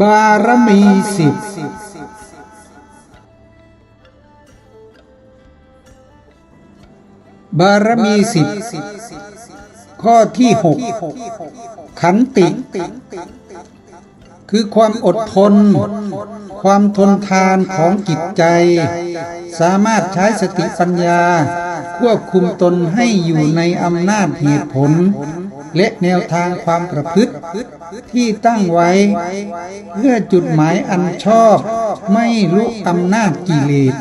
บารมีสิบบารมีสิบข้อที่หกขันติ คือความอดทน ความทนทานของจิตใจ สามารถใช้สติปัญญา ควบคุมตนให้อยู่ในอำนาจเหตุผล และแนวทางความประพฤติที่ตั้งไว้ เพื่อจุดหมายอันชอบ ไม่ลุกอำนาจกิเลส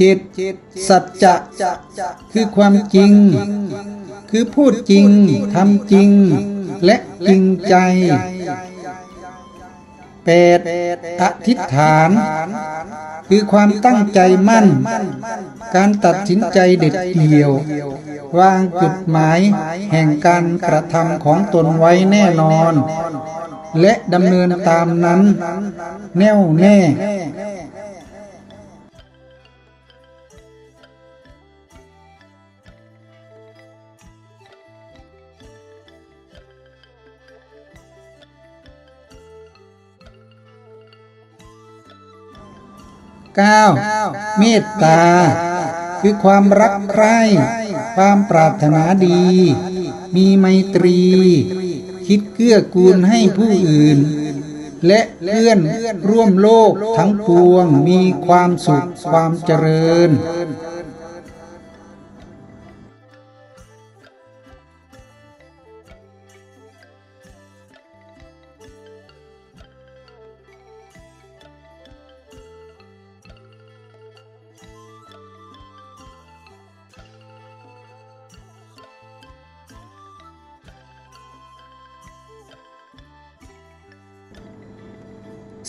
จิตสัจจะคือความจริง คือพูดจริงทำจริง และจริงใจแปดอธิษฐาน คือความตั้งใจมั่น การตัดสินใจเด็ดเดี่ยว วางจุดหมายแห่งการกระทำของตนไว้แน่นอน และดำเนินตามนั้น แน่วแน่ 9. เมตตา คือความรักใคร่ความปรารถนาดี มีไมตรี คิดเกื้อกูลให้ผู้อื่น และเพื่อนร่วมโลกทั้งปวงมีความสุขความเจริญ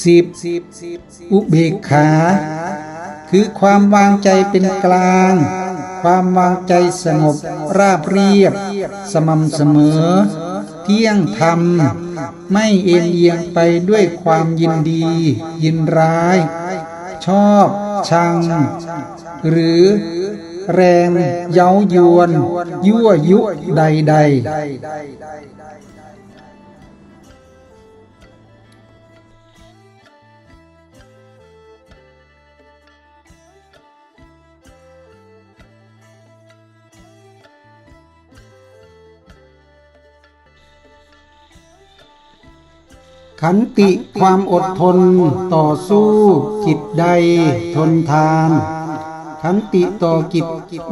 สิบอุเบกขา คือความวางใจเป็นกลาง ความวางใจสงบราบเรียบ สม่ำเสมอ เที่ยงธรรม ไม่เอ็นเอียงไปด้วยความยินดี ยินร้าย ชอบชัง หรือแรงเย้ายวน ยั่วยุใดๆ ขันติความอดทนต่อสู้จิตใดทนทาน ขันติต่อกิจ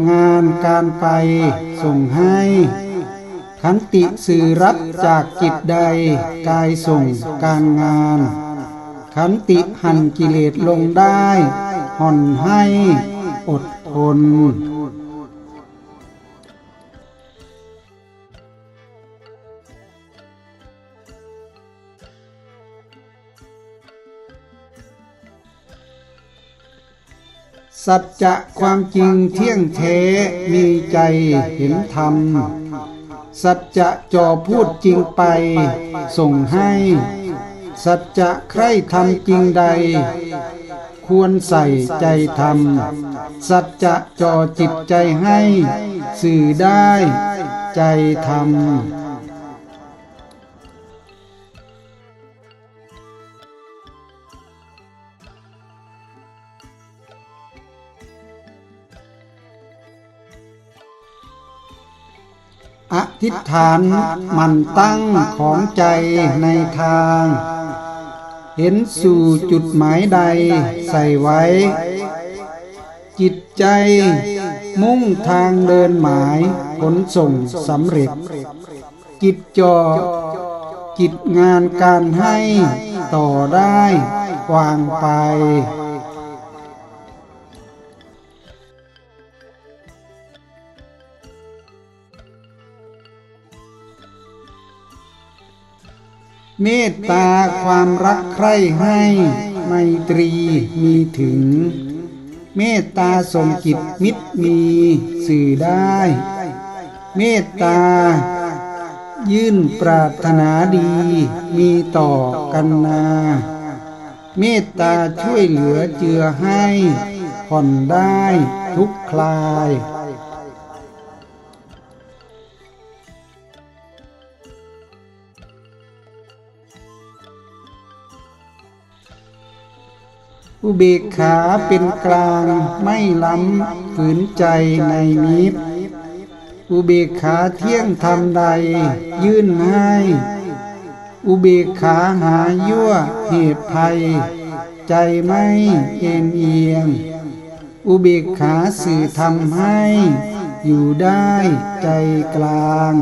งานการไปส่งให้ ขันติสื่อรับจากจิตใดกายส่งการงาน ขันติหันกิเลสลงได้ ห่อนให้อดทน สัจจะความจริงเที่ยงแท้มีใจเห็นธรรม สัจจะจ่อพูดจริงไป ส่งให้ สัจจะใครทำจริงใด ควรใส่ใจทำสัจจะจ่อจิตใจให้ สื่อได้ ใจทำ อธิษฐานมันตั้งของใจในทาง เห็นสู่จุดหมายใดใส่ไว้ จิตใจมุ่งทางเดินหมายผลส่งสำเร็จ จิตจอจิตงานการให้ต่อได้วางไป เมตตาความรักใคร่ให้ไมตรีมีถึง เมตตาส่งจิตมิตรมีสื่อได้ เมตตา ยื่นปรารถนาดีมีต่อกันนา เมตตาช่วยเหลือเจือให้ ผ่อนได้ทุกคลาย อุเบกขาเป็นกลางไม่ล้ำฝืนใจในนิพอุเบกขาเที่ยงธรรมใด ยื่นให้ อุเบกขาหายั่วเหตุภัย ใจไม่เอ็นเอียง อุเบกขาสื่อทำให้ อยู่ได้ใจกลาง